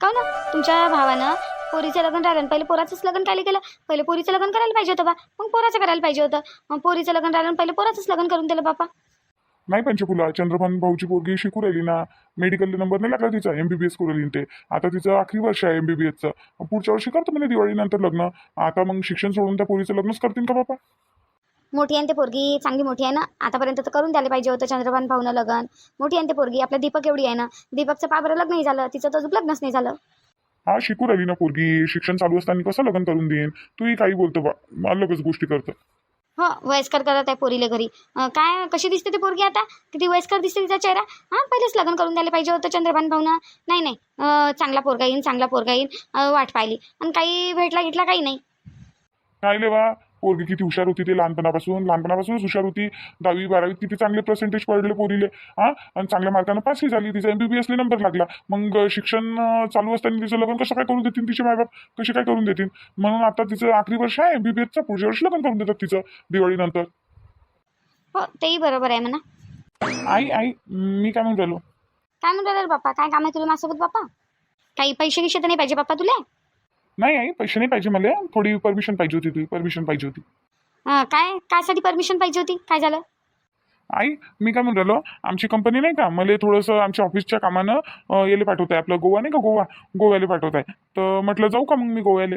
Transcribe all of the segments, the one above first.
का हो ना? तुमच्या भावानं पोरीचं लग्न राहिलं पहिले पोराचंच लग्न काय केलं. पहिले पोरीचं लग्न करायला पाहिजे होतं बा. मग पोराचं करायला पाहिजे होतं. मग पोरीचं लग्न राहिलं पहिले पोराचंच लग्न करून दिलं बापा. नाही पंचकुला चंद्रभान भाऊची पोरगी शिकू राहिली ना मेडिकल नंबर नाही लागला तिचा एमबीबीएस करू राहिली ते. आता तिचं आखरी वर्ष आहे एमबीबीएसचं पुढच्या वर्षी करतो म्हणजे दिवाळीनंतर लग्न. आता मग शिक्षण सोडून त्या पोरीचं लग्नच करतील का बापा? मोठी आहे ते पोरगी चांगली मोठी आहे ना? आतापर्यंत तर करून द्यायला पाहिजे होतं चंद्रभान भाऊनं लग्न. मोठी आहे ते पोरगी. आपल्या दीपक एवढी आहे ना? दीपकचं पाबरं लग्न नाही झालं. तिचं तर अजून लग्नच नाही झालं. हा शिकू राहिली ना पोरगी. शिक्षण चालू असताना कसं लग्न करून देईन? तूही काही बोलतो बा. अलगच गोष्टी करतं. हो वयस्कर करत आहे पोरीले घरी. अं, काय कशी दिसते ती पोरगी आता? किती वयस्कर दिसते तिचा चेहरा? हां पहिलेच लग्न करून द्यायला पाहिजे होतं चंद्रभान भाऊनं. नाही नाही. अं, चांगला पोरगा येईन चांगला पोरगा येईन. अं, वाट पाहिली. आणि काही भेटला गिटला काही नाही. काय ले बा. पोरगी किती हुशार होती ते लहानपणापासून. लहानपणापासूनच हुशार होती. दहावी बारावीत किती चांगले पर्सेंटेज पडले पोरीले हा? आणि चांगल्या मार्कानं पासही झाली. तिचा एमबीबीएसला नंबर लागला. मग शिक्षण चालू असताना तिचं लग्न कसं काय करून देतील तिचे मायबाप? कसे काय करून देतील? म्हणून आता तिचं आखरी वर्ष आहे. एमबीबीएसचं पुढच्या वर्षी लग्न करून देतात तिचं दिवाळीनंतर. हो तेही बरोबर आहे म्हणा. आई आई मी काय म्हणून राहिलो? काय म्हणतो रे बाप्पा? काय काम आहे तुला माझ्यासोबत बाप्पा? काही पैसे गिशे तर नाही पाहिजे बाप्पा तुला? नाही आई पैसे नाही पाहिजे मला. थोडी परमिशन पाहिजे होती तुझी परमिशन पाहिजे होती. अं, काय कायसाठी परमिशन पाहिजे होती? काय झालं? आई मी काय म्हणून राहिलो आमची कंपनी नाही का मला थोडंसं आमच्या ऑफिसच्या कामानं अं, याले पाठवत आहे आपलं गोवा नाही का गोवा गोव्याला पाठवत आहे तर म्हटलं जाऊ का मग मी गोव्याला?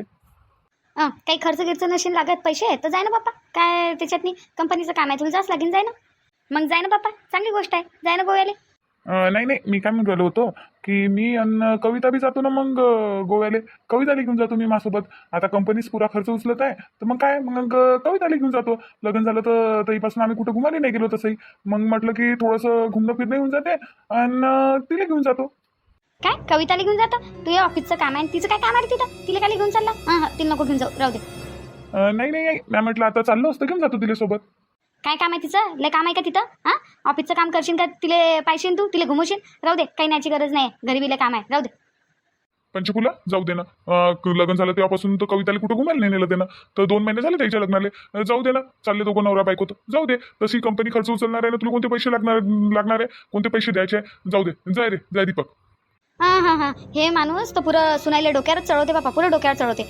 अं, काही खर्च गिर्च नशील लागत पैसे? तर जाय ना बाप्पा. काय त्याच्यातनी कंपनीचं काम आहे तुला जास्त लागेल जाय ना. मग जाय ना बाप्पा चांगली गोष्ट आहे. जाय ना गोव्याला. अं, नाही नाही मी काय म्हणून राहिलो होतो की मी अन कविता बी जातो ना मग अं, गोव्याला. कविताला घेऊन जातो मी माझ्यासोबत. आता कंपनीच पुरा खर्च उचलत आहे. तर मग काय? मग अं, कविताला घेऊन जातो. लग्न झालं तर तरीपासून आम्ही कुठं घुमायला नाही गेलो तसंही. मग म्हटलं की थोडंसं घुमणं फिरणं होऊन जाते आणि तिला घेऊन जातो. काय? कविताला घेऊन जातं? तू या ऑफिसचं काम आहे. तिचं काय काम आहे रे तिथं? तिला काय घेऊन चालला? हां हां तिला नको घेऊन जाऊ. राहू दे. अं, नाही नाही नाही. मी म्हटलं आता चाललो असतं घेऊन जातो तिला सोबत काय काम आहे तिचं? लय काम आहे का तिथं? हां? ऑफिसचं काम करशील का? तिले पाहिशील तू? तिला घुमवशील? राहू दे काही न्यायची गरज नाही घरी बिले काम आहे. राहू दे. पंचकुला? जाऊ दे ना. अं, लग्न झालं तेव्हापासून तर कविताला कुठं घुमायला नाही नेलं त्यानं? तर दोन महिने झाले त्याच्या लग्नाले. अं, जाऊ दे ना. चालले दोघं नवरा बायको तर. जाऊ दे. तशी कंपनी खर्च उचलणार आहे ना तुला कोणते पैसे लागणार लागणार आहे? कोणते पैसे द्यायचे आहे? जाऊ दे. जाय रे जाय दीपक. हां हां हां. हे माणूस तर पुरं सुनायला डोक्यावरच चढवते बापा. पुरं डोक्यावर चढवते.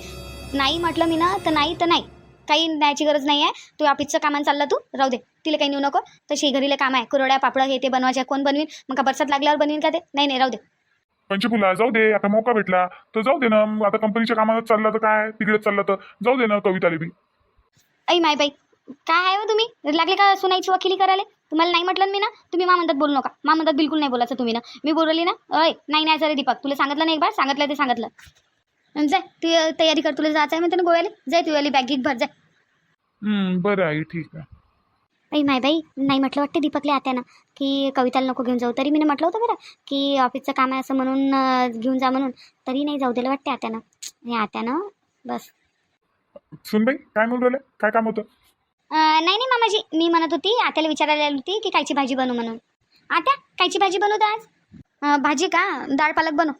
नाही म्हटलं मी ना तर नाही तर नाही. काही न्यायची गरज नाही आहे तू ऑफिसचं कामान चालला तू. राहू दे. तिला काही नेऊ नको. तशी घरीला काम आहे. कुरड्या पापडं हे ते बनवायचे. कोण बनवीन? मग का बरसात लागल्यावर बनवीन का ते? नाही नाही राहू दे. पंचकुला जाऊ दे. आता मौका भेटला. तर जाऊ दे ना. आता कंपनीच्या कामात चाललं तर काय? तिकडेच चाललं तर. जाऊ दे ना कविताला बी. ऐ माय बाई. काय आहे हो तुम्ही? लागले का सुनाईची वकिली करायला? तुम्हाला नाही म्हटलं मी ना? तुम्ही मा म्हणतात बोलू नका. मा म्हणतात बिलकुल नाही बोलायचं तुम्ही ना. मी बोलवली ना अय नाही नाही सर दीपक. तुला सांगितलं नाही एक बार सांगितलं ते सांगितलं. जाय तू तयारी कर तुला जायचं आहे म्हणते ना गोव्याला? जाय तू वाली बॅग भर जाय हम्म, बरं आहे ठीक आहे. ऐ माय बाई नाही म्हटलं वाटते दीपकला आत्यानं की कविताला नको घेऊन जाऊ. तरी मी म्हटलं होतं बरं की ऑफिसचं काम आहे असं म्हणून अ, घेऊन जा म्हणून. तरी नाही जाऊ दिलं वाटते आत्यानं. हे आत्यानं बस. सुनबाई काय म्हणून राहिले काय काम होतं? अ, नाही नाही मामाजी मी म्हणत होती आत्याला विचारायला आली होती की कायची भाजी बनवू म्हणून. आत्या कायची भाजी बनवतो आज? अ, भाजी का? डाळ पालक बनव.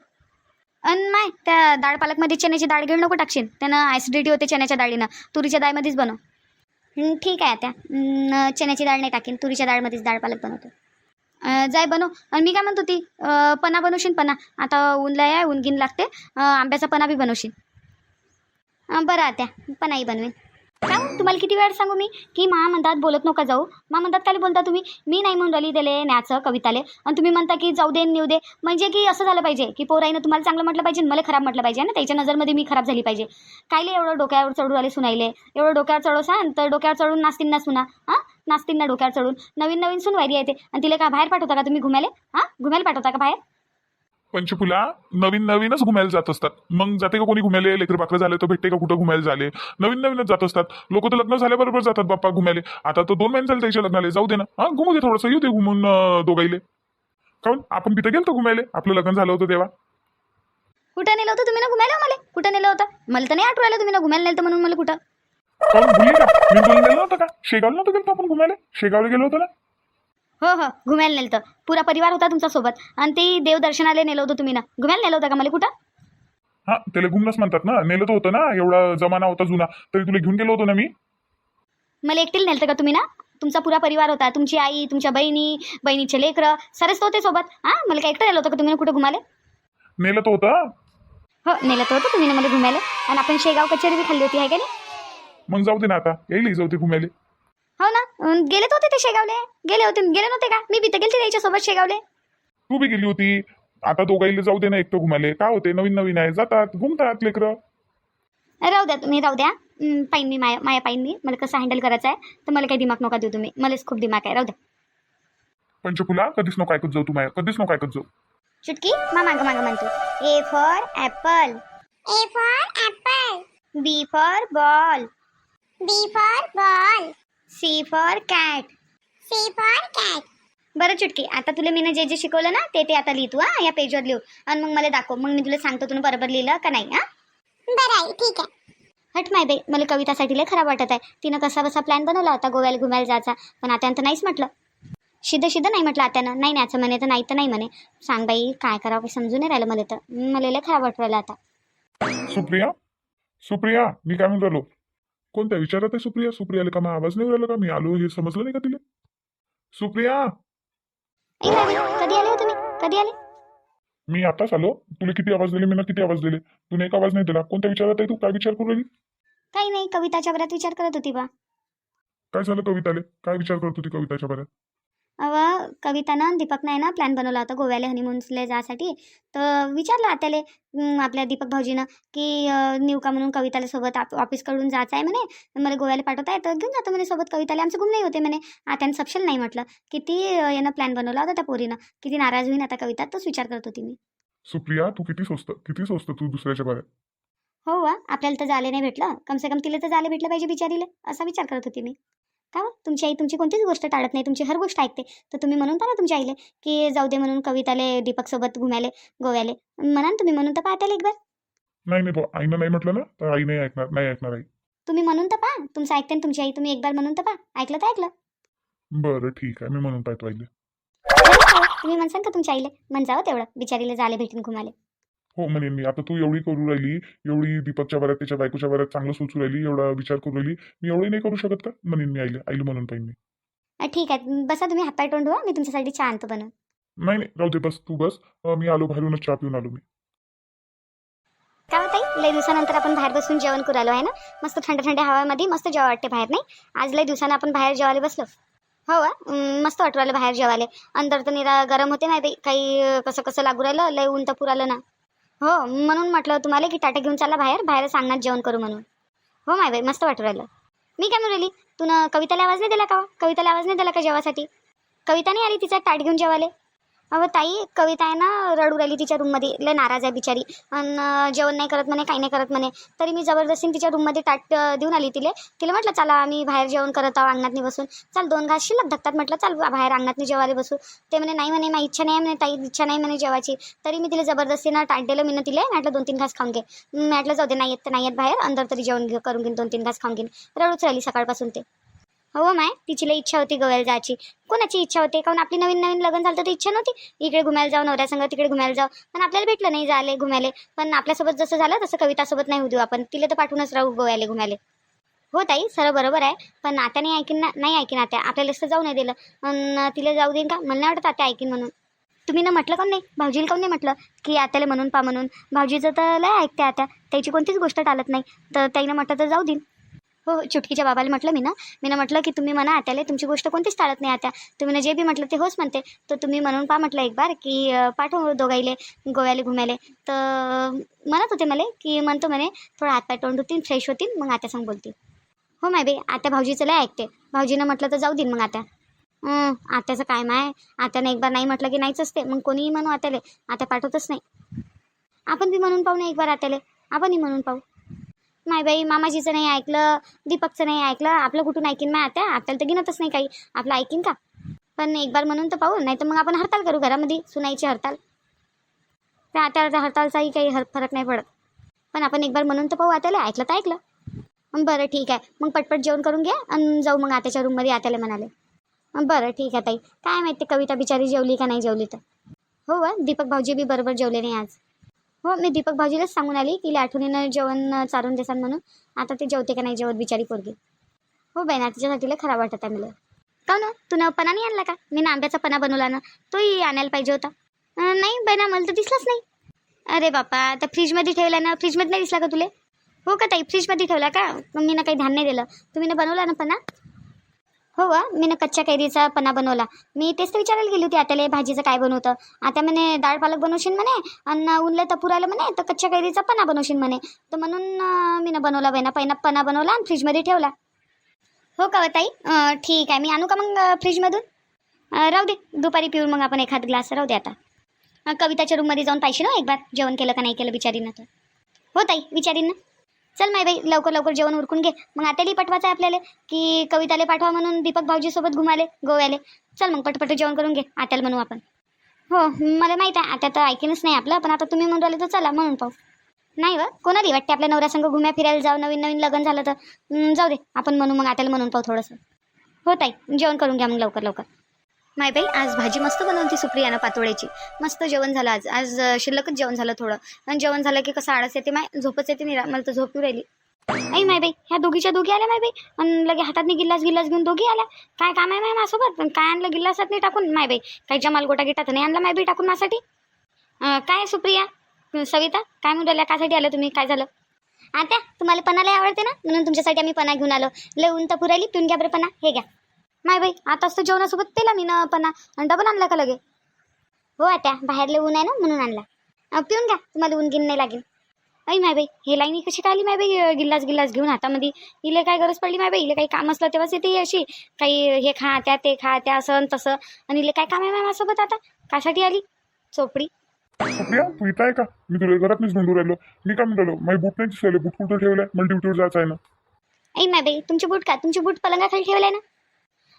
अन माय त्या डाळ पालकमध्ये चण्याची डाळ घेऊन नको टाकशील. त्यानं ॲसिडिटी होते चण्याच्या डाळीनं. तुरीच्या डाळमध्येच बनव. हं, ठीक आहे त्या चण्याची डाळ नाही टाकेन. तुरीच्या डाळमध्येच डाळ पालक बनवतो. अं, जाय बनव. आणि मी काय म्हणत होती अं, पना बनवशील पना आता ऊनला आहे ऊन गिन लागते. अं, आंब्याचा पना बी बनवशील. अं, बरं आत्या पनाही बनवेन. काय तुम्हाला किती वेळ सांगू मी? की मा म्हणतात बोलत नका जाऊ. मा म्हणतात काय बोलता तुम्ही? मी नाही म्हणून राहिली त्याले न्याचं कविताले. आणि तुम्ही म्हणता की जाऊ दे नेऊ दे. म्हणजे की असं झालं पाहिजे की पोराईनं तुम्हाला चांगलं म्हटलं पाहिजे मला खराब म्हटलं पाहिजे ना? त्याच्या नजरमध्ये मी खराब झाली पाहिजे. कायले एवढं डोक्यावर चढू आले सुनायले एवढं डोक्यावर चढव सांग तर डोक्यावर चढून नाचतील ना सुना हां? नाचतील ना डोक्यावर चढून. नवीन नवीन सुनवायरी येते आणि तिला का बाहेर पाठवता का तुम्ही घुमायला? हां? घुमायला पाठवता का बाहेर? पंचफुला नवीन नवीनच घुमायला जात असतात. मग जाते का कोणी घुमायला? लेकर बाकर झाले तर भेटते का कुठं घुमायला झाले नवीन नवीनच जात असतात. लोक तर लग्न झाल्याबरोबर जातात बाप्पा घुमायला. आता तर दोन महिने झाले त्याच्या लग्नाला. जाऊ दे ना. हा घुमू दे थोडंसं. येऊ दे घुमून दोघाईले. काऊन आपण तिथं गेलतो घुमायला. आपलं लग्न झालं होतं तेव्हा. कुठं नेलं होतं? तुम्ही ना घुमायला मला कुठं नेलं होतं? मला तर नाही आठवलं. राहिलं तुम्ही ना घुमायला नेलं म्हणून मला कुठं? काऊन भुलली का मी बोलून गेलो नव्हतं का? शेगावला नव्हतं गेलो आपण घुमायला? शेगावला गेलो होतो ना? हो हो. घुमायला नेलं होतं पुरा परिवार होता तुमचा सोबत आणि ते देवदर्शनाला नेलं होतं तुम्ही ना. घुमायला नेलं होतं का मला कुठं? हा त्याला घुमणंच म्हणतात ना. नेलं तर होतं ना. एवढा जमाना होता जुना. तरी तुला घेऊन गेलो होतो ना मी. मला एकटीला नेलं होतं का तुम्ही ना? तुमचा पुरा परिवार होता. तुमची आई तुमच्या बहिणी बहिणीचे लेकरं. सरेच होते सोबत. हां? मला काय एकटं नेलं होतं का तुम्ही ना कुठं घुमाले नेलं तर होतं. हो नेलं तर होतं तुम्ही ना मला घुमायला. आणि आपण शेगाव कचेरी बी खाल्ली होती आहे का नाही? मग जाऊ दे ना आता. येईल जाऊ दे घुमायले. हो ना? अं, गेले तर होते ते शेगावले? गेले होते गेले नव्हते का? मी बी तर गेलते त्याच्यासोबत शेगावले. तू बी गेली होती. आता दोघाईला जाऊ दे ना एकटं घुमाले काय होते? नवीन नवीन आहे. जातात घुमतात लेकरं. राहू द्या तुम्ही राहू द्या. अं, पाहीन मी माया माया पाहीन मी. मला कसं हँडल करायचं आहे तर मला काही दिमाग नका देऊ तुम्ही. मलाच खूप दिमाग आहे. राहू द्या. पंचफुला कधीच नको ऐकत जाऊ तू माया. कधीच नको ऐकत जाऊ. चुटकी? मा माग माग म्हणतो. A for apple A for apple. B for ball B for ball. C for cat. C for cat. बरं चुटकी आता तुला मी जे जे शिकवलं ना ते ते आता लिहितो हा या पेजवर लिहू आणि मग मला दाखव मग मी तुला सांगतो तुला बरोबर लिहिलं का नाही हा? बरं आहे ठीक आहे. हट माय बाई मला कवितासाठी लय खराब वाटत आहे. तिनं कसा बसा प्लॅन बनवला होता गोव्याला घुमायला जायचा. पण आता नाहीच म्हटलं. शिद्ध शिद्ध नाही म्हटलं आत्यानं. नाही न्याचं म्हणे तर नाही तर नाही म्हणे. सांग बाई काय करावं काही समजून नाही राहिलं मला तर. मला लय खराब वाटू राहिलं आता. सुप्रिया सुप्रिया मी काय म्हणून राहिलो कोणत्या विचारात आहे सुप्रिया? सुप्रियाला का मग आवाज नाही राहिला का? मी आलो हे समजलं नाही का तिला? सुप्रिया! कधी आले हो तुम्ही? कधी आले? मी आताच आलो. तुला किती आवाज दिले? मी ना किती आवाज दिले? तुने एक आवाज नाही दिला. कोणत्या विचारात आहे तू? काय विचार करू राहिली? काही नाही कविताच्या बऱ्यात विचार करत होती बा. काय झालं कविताले? काय विचार करत होती कविताच्या बऱ्यात? अव कवितानं दीपकनं आहे ना प्लॅन बनवला होता गोव्याला हनीमूनला जायसाठी. तर विचारलं आत्याले आपल्या दीपक भाऊजीनं की अं, नेऊ का म्हणून कविताला सोबत आप ऑफिसकडून जायचं आहे म्हणे. मला गोव्याला पाठवत आहे तर घेऊन जातो म्हणे सोबत कविताला. आमचं गुम नाही होते म्हणे. आत्यानं सपशेल नाही म्हटलं. किती यानं प्लॅन बनवला होता त्या पोरीनं. किती नाराज होईन आता कविता तोच विचार करत होती मी. सुप्रिया तू किती स्वस्त किती स्वस्त तू दुसऱ्याच्या बऱ्यात. हो वा आपल्याला तर जाले नाही भेटलं. कमसे कम तिला तर जाले भेटलं पाहिजे बिचारीला असा विचार करत होती मी. का? तुमची आई तुमची कोणतीच गोष्ट टाळत नाही. तुमची हर गोष्ट ऐकते. तर तुम्ही म्हणून पहा ना तुमच्या आईले की जाऊ दे म्हणून कविताले दीपकसोबत घुमायले गोव्याले. म्हणा ना तुम्ही म्हणून तर पाहताले एक बार नाही नाही आईनं नाही म्हटलं ना तर आई नाही ऐकणार नाही ऐकणार आई. तुम्ही म्हणून तर पहा. तुमचं ऐकते ना तुमची आई तुम्ही एक बार म्हणून तर पहा. ऐकलं तर ऐकलं. बरं ठीक आहे. मी म्हणून पाहतो आईले? तुम्ही म्हणसान का तुमच्या आईले? म्हण जावं तेवढं. बिचारीला जाले भेटून घुमाले. हो म्हणेन मी आता तू एवढी करू राहिली एवढी दीपकच्या बऱ्यात त्याच्या बायकोच्या बऱ्यात चांगलं सुचू राहिली एवढा विचार करू राहिली मी एवढी नाही करू शकत का? म्हणेन मी आईले आईला म्हणून पाहिजे मी. ठीक आहे बसा तुम्ही हातपाय तोंड धुवा मी तुमच्यासाठी चहा आणतो बनवून. नाही नाही राहू दे बस तू बस मी आलो बाहेरूनच चहा पिऊन आलो मी. काय होतं लय दिवसानंतर आपण बाहेर बसून जेवण करू आलो आहे ना? मस्त थंड थंड हवामध्ये मस्त जेवा वाटते बाहेर नाही? आज लय दिवसानं आपण बाहेर जेवायला बसलो. हो मस्त वाटू राहिलं बाहेर जेवायला. अंदर तर निरा गरम होते नाही काही कसं कसं लागू राहिलं लय ऊन तर पुरालं ना. हो म्हणून म्हटलं तुम्हाला की टाटा घेऊन चाला बाहेर बाहेर सांगणार जेवण करू म्हणून. हो माय बाई मस्त वाटू राहिलं. मी काय म्हणू राहिली तुनं कविताला आवाज नाही दिला का हो? कविताला आवाज नाही दिला का जेवासाठी? कविता नाही आली तिचा ताट घेऊन जेवाले अहो ताई कविता आहे ना रडू राहिली तिच्या रूममध्ये लय नाराज आहे बिचारी. आणि जेवण नाही करत म्हणे काही नाही करत म्हणे. तरी मी जबरदस्तीने तिच्या रूममध्ये ताट देऊन आली तिले. तिला म्हटलं चला आम्ही बाहेर जेवण करत आहोत अंगणातनी बसून. चाल दोन घास शिल्लक धकतात म्हटलं. चाल बाहेर अंगणातनी जेवायला बसू. ते म्हणे नाही म्हणे माझी इच्छा नाही आहे म्हणे ताई इच्छा नाही म्हणे जेवायची. तरी मी तिला जबरदस्तीनं ताट दिलं. मी तिला म्हटलं दोन तीन घास खाऊन घे. म्हटलं जाऊ दे नाही येत तर नाही येत बाहेर. अंदर तरी जेवण करून घेईन दोन तीन घास खाऊन घेईन. रडूच राहिली सकाळपासून ते. हो माय. तिची लई इच्छा होती गोव्याला जायची. कोणाची इच्छा होती? काऊन आपली नवीन नवीन लग्न झालं तर इच्छा नव्हती? इकडे घुमायला जाऊ नवऱ्या संग तिकडे घुमायला जाऊ. पण आपल्याला भेटलं नाही जाले घुमायले. पण आपल्यासोबत जसं झालं तसं कवितासोबत नाही होऊ देऊ आपण. तिला तर पाठवूनच राहू गोव्याला घुमायले. हो ताई. सर बरोबर आहे. पण आता नाही ऐकीन ना नाही ऐकीन आता आपल्याला असं जाऊ नाही दिलं. पण तिला जाऊ देईन का? मला नाही वाटत आता ऐकीन म्हणून. तुम्ही ना म्हटलं का नाही? भाऊजीला काऊन नाही म्हटलं? की आत्याला म्हणून पा म्हणून. भाऊजीचं तर लय ऐकते आता त्याची कोणतीच गोष्ट टालत नाही. तर ताईनं म्हटलं तर जाऊ देईन. हो चुटकीच्या बाबाला म्हटलं मी ना. मी ना म्हटलं की तुम्ही म्हणा आत्याले तुमची गोष्ट कोणतीच टाळत नाही आता तुम्ही ना जे बी म्हटलं ते होच म्हणते. तर तुम्ही म्हणून पा म्हटलं एक बार की पाठवू पाठव दोघाईले गोव्याला घुमायले. तर म्हणत होते मला की म्हणतो म्हणे थोडं हातपाय तोंड होतील फ्रेश होतील मग आत्या सांग बोलतील हो माय बाई आत्या भाऊजीचं लय ऐकते. भाऊजीनं म्हटलं तर जाऊ देईन मग आत्या. आत्याचं काय माय? आत्यानं एक बार नाही म्हटलं की नाहीच असते. मग कोणीही म्हणू आत्याले. आत्या पाठवतच नाही. आपण बी म्हणून पाहू ना एक बार आत्याले. आपणही म्हणून पाहू. नाही बाई मामाजीचं नाही ऐकलं दीपकचं नाही ऐकलं आपलं कुठून ऐकीन माय आता आपल्याला तर गिनतच नाही काही. आपलं ऐकीन का? पण एक बार म्हणून तर पाहू नाही तर मग आपण हरताल करू घरामध्ये सुनाईची हरताल. त्या आता हरतालचाही काही हर फरक नाही पडत. पण आपण एक बार म्हणून तर पाहू आत्याला ऐकलं तर ऐकलं. बरं ठीक आहे. मग पटपट जेवण करून घ्या आणि जाऊ मग आत्याच्या रूममध्ये आत्याला म्हणाले. बरं ठीक आहे ताई. काय माहिती कविता बिचारी जेवली का नाही जेवली तर? हो दीपक भाऊजी बी बरोबर जेवले नाही आज. हो मी दीपक भाऊजीलाच सांगून आली तिला आठवणीनं जेवण चारून देसान म्हणून. आता ते जेवते का नाही जेवत बिचारी पोरगी. हो बहिणा तिच्यासाठी तिला खराब वाटत आहे मला. का ना? तू पना पणा नाही आणला का? मी ना आंब्याचा पणा बनवला ना तोही आणायला पाहिजे होता. नाही बहिणा मला तर दिसलाच नाही. अरे बापा आता फ्रीजमध्ये ठेवला ना फ्रीजमध्ये नाही दिसला का तुले? हो का ताई फ्रीजमध्ये ठेवला का? मग मी ना काही ध्यान नाही दिलं. तुम्ही ना बनवला ना पना हो वा मी ना कच्च्या कैरीचा पना बनवला. मी तेच तर विचारायला गेली होती आत्याला भाजीचं काय बनवतं? आता म्हणे डाळ पालक बनवशील म्हणे आणि उनलं तर पुरायला म्हणे तर कच्च्या कैरीचा पन्ना बनवशील म्हणे. तर म्हणून मी ना बनवला बाई पहिला पन्ना बनवला आणि फ्रीजमध्ये ठेवला. हो का हो ताई? ठीक आहे मी आणू का मग फ्रीजमधून? राहू दे दुपारी पिऊन मग आपण एखाद ग्लास राहू दे आता. कविताच्या रूममध्ये जाऊन पाहिजे ना हो, एक बार? जेवण केलं का नाही केलं बिचारीनं तर. हो ताई विचारीन ना चल माय बाई लवकर लवकर जेवण उरकून घे. मग आताली पाठवायचं आहे आपल्याला की कविताले पाठवा म्हणून दीपक भाऊजीसोबत घुमाले गोव्याले. चल मग पटपट जेवण करून घे आत्याला म्हणू आपण. हो मला माहीत आहे आता तर ऐकीनच नाही आपलं पण आता तुम्ही म्हणून राहिले तर चला म्हणून पाहू. नाही व कोणाली वाटते आपल्या नवऱ्यासंग घुम्या फिरायला जाऊ नवीन नवीन लग्न झालं तर? जाऊ दे आपण म्हणू मग आत्याला म्हणून पाहू थोडंसं. हो ताई जेवण करून घ्या मग लवकर लवकर. माय बाई आज भाजी मस्त बनवली सुप्रियानं पातोळ्याची. मस्त जेवण झालं आज. आज शिल्लकच जेवण झालं थोडं. आणि जेवण झालं की कसं आळस येते माय झोपच येते नाही मला तर झोपू राहिली. आई माय बाई ह्या दोघीच्या दोघी आल्या माय बाई? आणि लगे हातातनी गिल्लास गिल्लास घेऊन दोघी आल्या. काय काम आहे माय माझ्यासोबत? काय आणलं गिल्लासात नाही टाकून? माय बाई काही जमाल गोटा गिटात नाही आणला माय बाई टाकून माझ्यासाठी? काय सुप्रिया? सविता काय म्हणून राहिल्या? कायसाठी आलं तुम्ही? काय झालं? आता तुम्हाला पणाला आवडते ना? म्हणून तुमच्यासाठी आम्ही पणा घेऊन आलो. लय ऊन पुरायली पिऊन घ्या बरं पणा हे घ्या. माय बाई आताच तर जेवणासोबत पेला मी ना पणा आणि डबल आणला का लगे? हो आता बाहेरले ऊन आहे ना म्हणून आणला. पिऊन घ्या तुम्हाला ऊन गिन नाही लागेल. ऐ माय बाई हे लाईनी कशी काय आली माय बाई गिल्लास गिल्लास घेऊन हातामध्ये? इले काय गरज पडली माय बाई? इले काही काम असलं तेव्हाच येते अशी. काही हे खा त्या ते खा त्या असं तसं. आणि इले काय काम आहे माय माझ्यासोबत आता? कासाठी आली? चोपडी? सुप्रिया तू इथं आहे का? मी तुला घरात मीच भेंडू राहिलो. मी काय म्हणतो माझे बूट नाही दिसले बूट कुठं ठेवलाय? मला ड्युटीवर जायचं आहे ना. ऐ माय बाई तुमचे बूट का? तुमचे बूट पलंगाखाली ठेवले ना?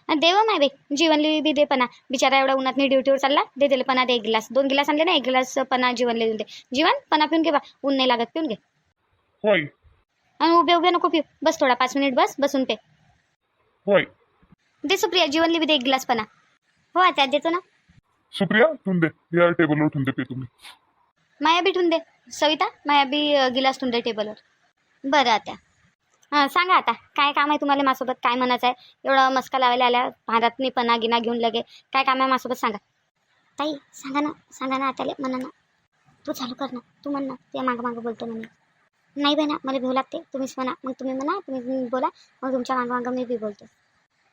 देव माय बाई जीवनली बी दे पणा बिचारा एवढा उन्हात ड्युटीवर चालला दे दिले पणा दे एक गिलास. दोन गिलास आणले ना एक गिलास पणा जीवनले देऊन दे. जीवन पणा पिऊन घे बा. ऊन नाही लागत पिऊन घे. होय. आणि उभे उभे नको पिऊ. बस थोडा पाच मिनिट बस बसून पे. होय. दे सुप्रिया जीवनली बी दे एक गिलास पणा हो आता देतो ना. सुप्रिया ठेवून दे. या टेबलवर ठेवून दे पे तुम्ही. माया बी ठेवून दे. सविता माया बी गिलास ठेवून दे टेबलवर बरं आता. हां सांगा आता काय काम आहे तुम्हाला माझ्यासोबत? काय म्हणायचं आहे एवढं मस्का लावायला आल्या भारतनी पणा गिना घेऊन लगे. काय काम आहे माझ्यासोबत सांगा. ताई सांगा ना सांगा ना आताले म्हणा ना. तू चालू कर ना तू म्हण ना ते मागं मागं बोलतो म्हणे नाही बहिणा मला भेऊ लागते तुम्हीच म्हणा मग तुम्ही म्हणा तुम्ही बोला मग तुमच्या मागं मागं मी बी बोलतो.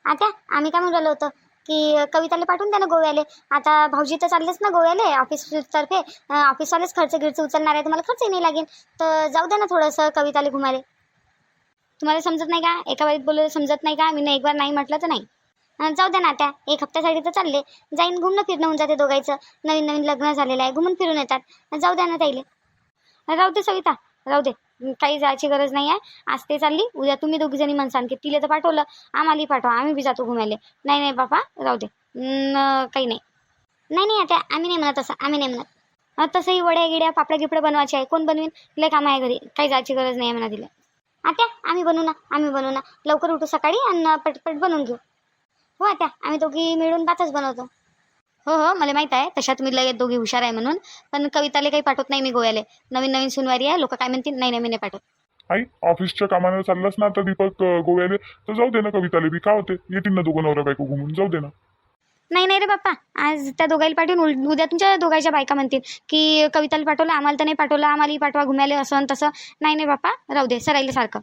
आता आम्ही काय म्हणून राहिलो होतो की कविताला पाठवून द्या ना गोव्याले. आता भाऊजी तर चाललेच ना गोव्याले ऑफिसतर्फे ऑफिसवालेच खर्च गिरच उचलणार आहे तुम्हाला खर्चही नाही लागेल. तर जाऊ द्या ना थोडंसं कविताला घुमाले तुम्हाला समजत नाही का? एका वेळेत बोललं समजत नाही का? मी एक बार नाही म्हटलं तर नाही. जाऊ द्या ना आता. एक हप्त्यासाठी तर चालले. जाईन घुमणं फिरणं होऊन जाते दोघायचं. नवीन नवीन लग्न झालेलं आहे. घुमून फिरून येतात. जाऊ द्या ना ताईले. राहू दे सविता. राहू दे. काही जायची गरज नाही आहे. आज ते चालली. उद्या तुम्ही दोघी जणी म्हणसान की तिला तर पाठवलं. आम्हालाही पाठवा. आम्ही बी जातो घुमायला. नाही नाही बापा. राहू दे. काही नाही. नाही नाही आता. आम्ही नाही म्हणत असं. आम्ही नाही म्हणत. तसंही वड्या गिड्या पापड्या गिपड्या बनवायचे आहे. कोण बनवीन? तिला काम आहे घरी. काही जायची गरज नाही आहे म्हणा तिला. आत्या आम्ही बनवू ना आम्ही बनवू ना. लवकर उठू सकाळी आणि पटपट बनवून घेऊ. हो आत्या आम्ही दोघी मिळून पाचच बनवतो. हो हो मला माहीत आहे तशा तुम्ही लगेच दोघी हुशार आहे म्हणून. पण कविताले काही पाठवत नाही मी गोव्याले. नवीन नवीन सुनवारी आहे लोक काय म्हणतील? नाही नाही मी नाही पाठवत. आई ऑफिसच्या कामानं चाललास ना आता दीपक अं, गोव्याले? तर जाऊ दे ना कविताले बी काय होते? येतील ना दोघं नवरा बायको घुमून जाऊ दे ना. नाही नाही रे बाप्पा. आज त्या दोघायला पाठवून उद्या तुमच्या दोघांच्या बायका म्हणतील की कविताला पाठवलं आम्हाला तर नाही पाठवलं आम्हालाही पाठवा घुमायला असं आणि तसं. नाही नाही बाप्पा राहू दे सरायला सारखं.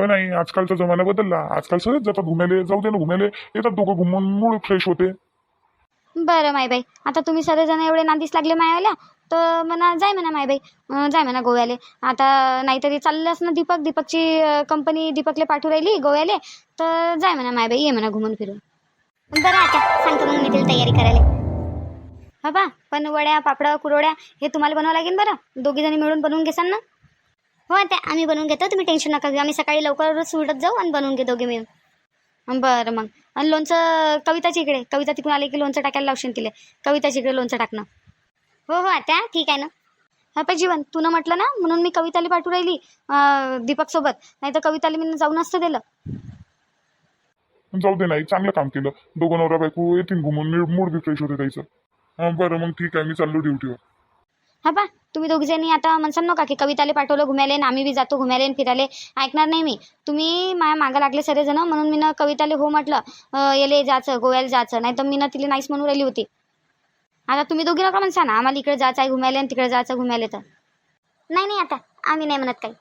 पण नाही आजकालचा जमाना बदलला. आजकाल सगळेच जातात घुमायले जाऊ दे ना घुमायले. येतात दोघं घुमून मूड फ्रेश होते. बरं माय बाई आता तुम्ही सर्वजण एवढे नांदीस लागले मायावाल्या तर म्हणा जाय म्हणा माय बाई अं, जाय म्हणा गोव्याले. आता नाहीतरी चाललंच ना दीपक? दीपकची कंपनी दीपकले पाठवू राहिली गोव्याले? तर जाय म्हणा माय बाई ये म्हणा घुमून फिरून. बरं आता सांगतो मग मी तिला तयारी करायला. हा बा पण वड्या पापडं कुरवड्या हे तुम्हाला बनवावं लागेल बरं. दोघी जणी मिळून बनवून घेसान ना. हो आता आम्ही बनवून घेतो तुम्ही टेन्शन नका घेऊ. आम्ही सकाळी लवकरच सुटत जाऊ आणि बनवून घे दोघे मिळून. बरं मग. आणि लोणचं कविताची इकडे. कविता तिकडून आले की लोणचं टाकायला लावशील तिला. कविताची इकडे लोणचं टाकणं. हो हो आता ठीक आहे ना. हा पण जीवन तू ना म्हटलं ना म्हणून मी कविताला पाठवू राहिली दीपकसोबत. नाही तर कविताला मी जाऊन असतं दिलं. जाऊ दे नाही चांगलं काम केलं. दोघं नवरा बायको येतील घुमून मूड बी फ्रेश होते त्याचं हां बरं मग ठीक आहे मी चाललो ड्युटीवर हा पा तुम्ही दोघीजणी आता म्हणसान नका की कविताले पाठवलं घुमायला आणि आम्ही बी जातो घुमायला आणि फिरायला ऐकणार नाही मी. तुम्ही माझ्या मागं लागले सगळेजण म्हणून मी ना कविताले हो म्हटलं अं, याले जायचं गोव्याला जायचं नाही तर मी ना तिला नाहीच म्हणून राहिली होती. आता तुम्ही दोघी नका म्हणसा ना आम्हाला इकडे जायचं आहे घुमायला आणि तिकडे जायचं घुमायला तर. नाही नाही आता आम्ही नाही म्हणत काही.